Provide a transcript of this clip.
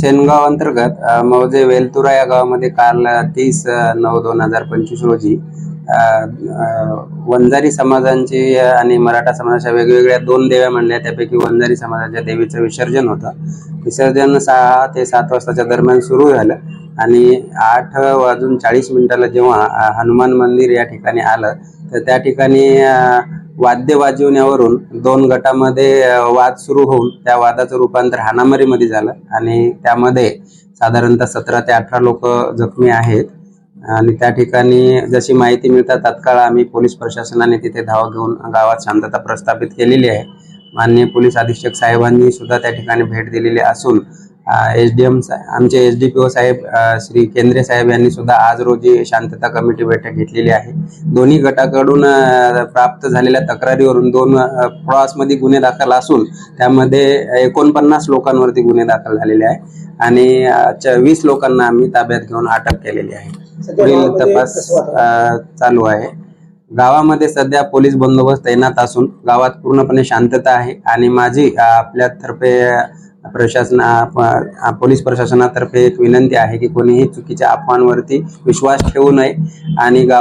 सेनगाव अंतर्गत मौजे वेलतुरा या गावामध्ये काल तीस नऊ दोन हजार पंचवीस रोजी वंजारी समाजांची आणि मराठा समाजाच्या वेगवेगळ्या दोन देव्या म्हणल्या. त्यापैकी वंजारी समाजाच्या देवीचं विसर्जन होतं. विसर्जन सहा ते सात वाजताच्या दरम्यान सुरू झालं. आणि आठ वाजून चाळीस मिनिटाला जेव्हा हनुमान मंदिर या ठिकाणी आलं तर त्या ठिकाणी वाद्य वाजवण्यावरून दोन गटामध्ये वाद सुरू होऊन त्या वादाचं रूपांतर हाणामारीमध्ये झालं. आणि त्यामध्ये साधारणतः सतरा ते अठरा लोक जखमी आहेत. आणि त्या ठिकाणी जशी माहिती मिळतात तात्काळ आम्ही पोलीस प्रशासनाने तिथे धाव घेऊन गावात शांतता प्रस्थापित केलेली आहे. माननीय पोलीस अधीक्षक साहेबांनी सुद्धा त्या ठिकाणी भेट दिलेली असून एस डी एम आमचे एस डी पी ओ साहेब श्री केंद्रे साहेब यांनी सुद्धा आज रोजी शांतता कमिटी बैठक घेतलेली आहे. दोन्ही गटाकडून प्राप्त झालेल्या तक्रारीवरून दोन प्रवासमध्ये गुन्हे दाखल असून त्यामध्ये एकोणपन्नास लोकांवरती गुन्हे दाखल झालेले आहे आणि वीस लोकांना आम्ही ताब्यात घेऊन अटक केलेली आहे. पुढील तपास चालू आहे. गावामध्ये सध्या पोलीस बंदोबस्त तैनात असून गावात पूर्णपणे शांतता आहे आणि माझी आपल्यातर्फे प्रशासन पोलीस प्रशासनातर्फे एक विनंती आहे की कोणीही चुकीच्या अफवांवरती विश्वास ठेवू नये आणि गाव